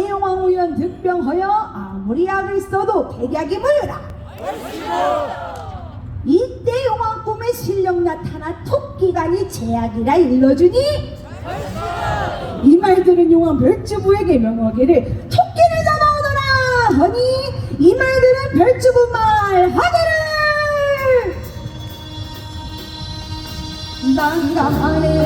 대왕 우연 득병하여 아무리 약을 써도 백약이 물려라? 이때 용왕 꿈에 실력 나타나 토끼간이 제약이라 일러주니? 이 말 들은 용왕 별주부에게 명하기를 토끼를 잡아오너라 하니 이 말 들은 별주부 말 하기를. 난감하네